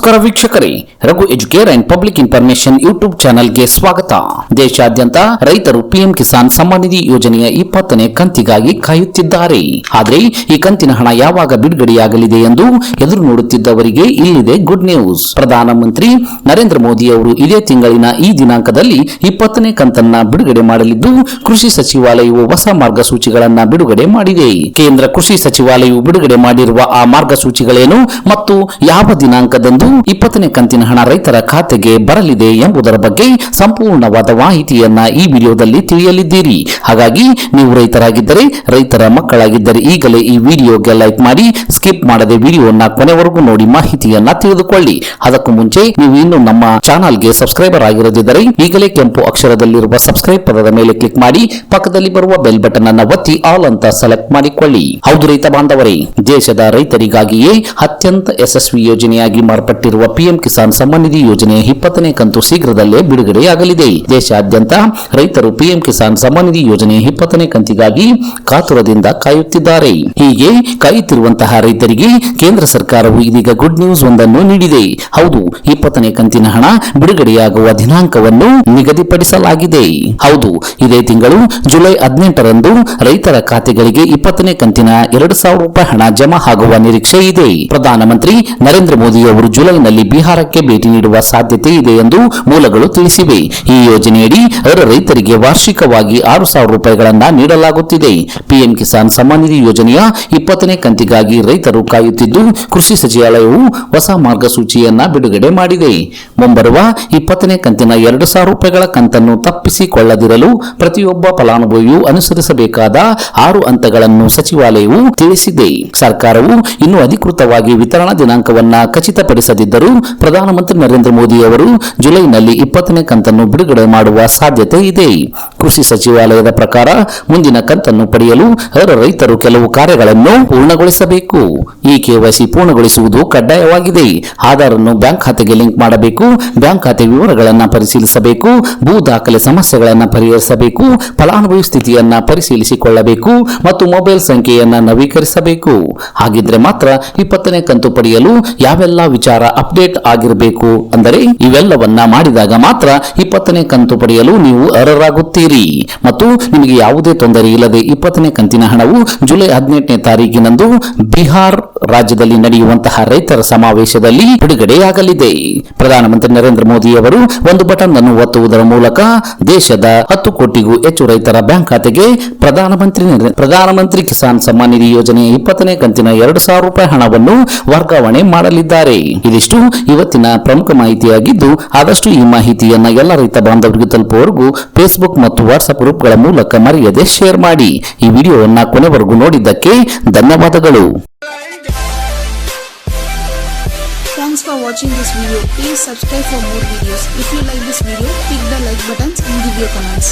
ನಮಸ್ಕಾರ ವೀಕ್ಷಕರೇ, Raghu Educare and public information YouTube ಚಾನೆಲ್ಗೆ ಸ್ವಾಗತ. ದೇಶಾದ್ಯಂತ ರೈತರು ಪಿಎಂ ಕಿಸಾನ್ ಸಮ್ಮಾನ್ ನಿಧಿ ಯೋಜನೆಯ ಇಪ್ಪತ್ತನೇ ಕಂತಿಗಾಗಿ ಕಾಯುತ್ತಿದ್ದಾರೆ. ಆದರೆ ಈ ಕಂತಿನ ಹಣ ಯಾವಾಗ ಬಿಡುಗಡೆಯಾಗಲಿದೆ ಎಂದು ಎದುರು ನೋಡುತ್ತಿದ್ದವರಿಗೆ ಇಲ್ಲಿದೆ ಗುಡ್ ನ್ಯೂಸ್. ಪ್ರಧಾನಮಂತ್ರಿ ನರೇಂದ್ರ ಮೋದಿ ಅವರು ಇದೇ ತಿಂಗಳಿನ ಈ ದಿನಾಂಕದಲ್ಲಿ ಇಪ್ಪತ್ತನೇ ಕಂತನ್ನ ಬಿಡುಗಡೆ ಮಾಡಲಿದ್ದು, ಕೃಷಿ ಸಚಿವಾಲಯವು ಹೊಸ ಮಾರ್ಗಸೂಚಿಗಳನ್ನ ಬಿಡುಗಡೆ ಮಾಡಿದೆ. ಕೇಂದ್ರ ಕೃಷಿ ಸಚಿವಾಲಯವು ಬಿಡುಗಡೆ ಮಾಡಿರುವ ಆ ಮಾರ್ಗಸೂಚಿಗಳೇನು ಮತ್ತು ಯಾವ ದಿನಾಂಕದಂದು ಇಪ್ಪತ್ತನೇ ಕಂತಿನ ಹಣ ರೈತರ ಖಾತೆಗೆ ಬರಲಿದೆ ಎಂಬುದರ ಬಗ್ಗೆ ಸಂಪೂರ್ಣವಾದ ಮಾಹಿತಿಯನ್ನ ಈ ವಿಡಿಯೋದಲ್ಲಿ ತಿಳಿಯಲಿದ್ದೀರಿ. ಹಾಗಾಗಿ ನೀವು ರೈತರಾಗಿದ್ದರೆ, ರೈತರ ಮಕ್ಕಳಾಗಿದ್ದರೆ ಈಗಲೇ ಈ ವಿಡಿಯೋಗೆ ಲೈಕ್ ಮಾಡಿ, ಸ್ಕಿಪ್ ಮಾಡದೆ ವಿಡಿಯೋನ ಕೊನೆವರೆಗೂ ನೋಡಿ ಮಾಹಿತಿಯನ್ನ ತಿಳಿದುಕೊಳ್ಳಿ. ಅದಕ್ಕೂ ಮುಂಚೆ ನೀವು ಇನ್ನು ನಮ್ಮ ಚಾನಲ್ಗೆ ಸಬ್ಸ್ಕ್ರೈಬರ್ ಆಗಿರದಿದ್ದರೆ ಈಗಲೇ ಕೆಂಪು ಅಕ್ಷರದಲ್ಲಿರುವ ಸಬ್ಸ್ಕ್ರೈಬ್ ಪದದ ಮೇಲೆ ಕ್ಲಿಕ್ ಮಾಡಿ, ಪಕ್ಕದಲ್ಲಿ ಬರುವ ಬೆಲ್ ಬಟನ್ ಅನ್ನ ಒತ್ತಿ ಆಲ್ ಅಂತ ಸೆಲೆಕ್ಟ್ ಮಾಡಿಕೊಳ್ಳಿ. ಹೌದು ರೈತ ಬಾಂಧವರೇ, ದೇಶದ ರೈತರಿಗಾಗಿಯೇ ಅತ್ಯಂತ ಯಶಸ್ವಿ ಯೋಜನೆಯಾಗಿ ಮಾರ್ಪಟ್ಟಿರುವ ಪಿಎಂ ಕಿಸಾನ್ ಸಮ್ಮಾನ್ ನಿಧಿ ಯೋಜನೆಯ ಇಪ್ಪತ್ತನೇ ಕಂತು ಶೀಘ್ರದಲ್ಲೇ ಬಿಡುಗಡೆಯಾಗಲಿದೆ. ದೇಶಾದ್ಯಂತ ರೈತರು ಪಿಎಂ ಕಿಸಾನ್ ಸಮ್ಮಾನ್ ನಿಧಿ ಯೋಜನೆಯ ಇಪ್ಪತ್ತನೇ ಕಂತಿಗಾಗಿ ಕಾತುರದಿಂದ ಕಾಯುತ್ತಿದ್ದಾರೆ. ಹೀಗೆ ಕಾಯುತ್ತಿರುವಂತಹ ರೈತರಿಗೆ ಕೇಂದ್ರ ಸರ್ಕಾರವು ಇದೀಗ ಗುಡ್ ನ್ಯೂಸ್ ಒಂದನ್ನು ನೀಡಿದೆ. ಹೌದು, ಇಪ್ಪತ್ತನೇ ಕಂತಿನ ಹಣ ಬಿಡುಗಡೆಯಾಗುವ ದಿನಾಂಕವನ್ನು ನಿಗದಿಪಡಿಸಲಾಗಿದೆ. ಹೌದು, ಇದೇ ತಿಂಗಳು ಜುಲೈ ಹದಿನೆಂಟರಂದು ರೈತರ ಖಾತೆಗಳಿಗೆ ಇಪ್ಪತ್ತನೇ ಕಂತಿನ ಎರಡು ಸಾವಿರ ರೂಪಾಯಿ ಹಣ ಜಮಾ ಆಗುವ ನಿರೀಕ್ಷೆ ಇದೆ. ಪ್ರಧಾನಮಂತ್ರಿ ನರೇಂದ್ರ ಮೋದಿ ಅವರು ಜುಲೈನಲ್ಲಿ ಬಿಹಾರಕ್ಕೆ ಭೇಟಿ ನೀಡುವ ಸಾಧ್ಯತೆ ಇದೆ ಎಂದು ಮೂಲಗಳು ತಿಳಿಸಿವೆ. ಈ ಯೋಜನೆಯಡಿ ರೈತರಿಗೆ ವಾರ್ಷಿಕವಾಗಿ ಆರು ಸಾವಿರ ರೂಪಾಯಿಗಳನ್ನು ನೀಡಲಾಗುತ್ತಿದೆ. ಪಿಎಂ ಕಿಸಾನ್ ಸಮ್ಮಾನ್ ನಿಧಿ ಯೋಜನೆಯ ಇಪ್ಪತ್ತನೇ ಕಂತಿಗಾಗಿ ರೈತರು ಕಾಯುತ್ತಿದ್ದು, ಕೃಷಿ ಸಚಿವಾಲಯವು ಹೊಸ ಮಾರ್ಗಸೂಚಿಯನ್ನ ಬಿಡುಗಡೆ ಮಾಡಿದೆ. ಮುಂಬರುವ ಇಪ್ಪತ್ತನೇ ಕಂತಿನ ಎರಡು ಸಾವಿರ ರೂಪಾಯಿಗಳ ಕಂತನ್ನು ತಪ್ಪಿಸಿಕೊಳ್ಳದಿರಲು ಪ್ರತಿಯೊಬ್ಬ ಫಲಾನುಭವಿಯು ಅನುಸರಿಸಬೇಕಾದ ಆರು ಹಂತಗಳನ್ನು ಸಚಿವಾಲಯವು ತಿಳಿಸಿದೆ. ಸರ್ಕಾರವು ಇನ್ನೂ ಅಧಿಕೃತವಾಗಿ ವಿತರಣಾ ದಿನಾಂಕವನ್ನು ದಿನಾಂಕವನ್ನ ಖಚಿತಪಡಿಸದಿದ್ದರೂ ಪ್ರಧಾನಮಂತ್ರಿ ನರೇಂದ್ರ ಮೋದಿ ಅವರು ಜುಲೈನಲ್ಲಿ ಇಪ್ಪತ್ತನೇ ಕಂತನ್ನು ಬಿಡುಗಡೆ ಮಾಡುವ ಸಾಧ್ಯತೆ ಇದೆ. ಕೃಷಿ ಸಚಿವಾಲಯದ ಪ್ರಕಾರ ಮುಂದಿನ ಕಂತನ್ನು ಪಡೆಯಲು ಅದರ ರೈತರು ಕೆಲವು ಕಾರ್ಯಗಳನ್ನು ಪೂರ್ಣಗೊಳಿಸಬೇಕು. ಈ ಕೆವೈಸಿ ಪೂರ್ಣಗೊಳಿಸುವುದು ಕಡ್ಡಾಯವಾಗಿದೆ. ಆಧಾರ್ ಅನ್ನು ಬ್ಯಾಂಕ್ ಖಾತೆಗೆ ಲಿಂಕ್ ಮಾಡಬೇಕು. ಬ್ಯಾಂಕ್ ಖಾತೆ ವಿವರಗಳನ್ನು ಪರಿಶೀಲಿಸಬೇಕು. ಭೂ ದಾಖಲೆ ಸಮಸ್ಯೆಗಳನ್ನು ಪರಿಹರಿಸಬೇಕು. ಫಲಾನುಭವಿ ಸ್ಥಿತಿಯನ್ನು ಪರಿಶೀಲಿಸಿಕೊಳ್ಳಬೇಕು ಮತ್ತು ಮೊಬೈಲ್ ಸಂಖ್ಯೆಯನ್ನು ನವೀಕರಿಸಬೇಕು. ಹಾಗಿದ್ರೆ ಮಾತ್ರ ಇಪ್ಪತ್ತನೇ ಕಂತು ಪಡೆಯಲು ಯಾವೆಲ್ಲ ವಿಚಾರ ಅಪ್ಡೇಟ್ ಆಗಿರಬೇಕು ಅಂದರೆ ಇವೆಲ್ಲವನ್ನ ಮಾಡಿದಾಗ ಮಾತ್ರ ಇಪ್ಪತ್ತನೇ ಕಂತು ಪಡೆಯಲು ನೀವು ಅರ್ಹರಾಗುತ್ತೀರಿ. ಮತ್ತು ನಿಮಗೆ ಯಾವುದೇ ತೊಂದರೆ ಇಲ್ಲದೆ ಇಪ್ಪತ್ತನೇ ಕಂತಿನ ಹಣವು ಜುಲೈ ಹದಿನೆಂಟನೇ ತಾರೀಕಿನಂದು ಬಿಹಾರ್ ರಾಜ್ಯದಲ್ಲಿ ನಡೆಯುವಂತಹ ರೈತರ ಸಮಾವೇಶದಲ್ಲಿ ಬಿಡುಗಡೆಯಾಗಲಿದೆ. ಪ್ರಧಾನಮಂತ್ರಿ ನರೇಂದ್ರ ಮೋದಿ ಅವರು ಒಂದು ಬಟನ್ ಅನ್ನು ಒತ್ತುವುದರ ಮೂಲಕ ದೇಶದ ಹತ್ತು ಕೋಟಿಗೂ ಹೆಚ್ಚು ರೈತರ ಬ್ಯಾಂಕ್ ಖಾತೆಗೆ ಪ್ರಧಾನಮಂತ್ರಿ ಪ್ರಧಾನಮಂತ್ರಿ ಕಿಸಾನ್ ಸಮ್ಮಾನ್ ನಿಧಿ ಯೋಜನೆಯ ಇಪ್ಪತ್ತನೇ ಕಂತಿನ ಎರಡು ಸಾವಿರ ರೂಪಾಯಿ ಹಣವನ್ನು ವರ್ಗಾವಣೆ ಮಾಡಲಿದ್ದಾರೆ. ಇದಿಷ್ಟು ಇವತ್ತಿನ ಪ್ರಮುಖ ಮಾಹಿತಿಯಾಗಿದ್ದು ಆದಷ್ಟು ಈ ಮಾಹಿತಿಯನ್ನ ಎಲ್ಲ ರೈತ ಬಾಂಧವರಿಗೆ ತಲುಪುವವರೆಗೂ ಫೇಸ್ಬುಕ್ ಮತ್ತು ವಾಟ್ಸ್ಆಪ್ ಗ್ರೂಪ್ಗಳ ಮೂಲಕ ಮರೆಯದೆ ಶೇರ್ ಮಾಡಿ ಈ ವಿಡಿಯೋವನ್ನ ಕೊನೆವರೆಗೂ ನೋಡಿದ್ದಕ್ಕೆ ಧನ್ಯವಾದಗಳು Thanks for watching this video. Please subscribe for more videos. If you like this video, click the like buttons and give your comments.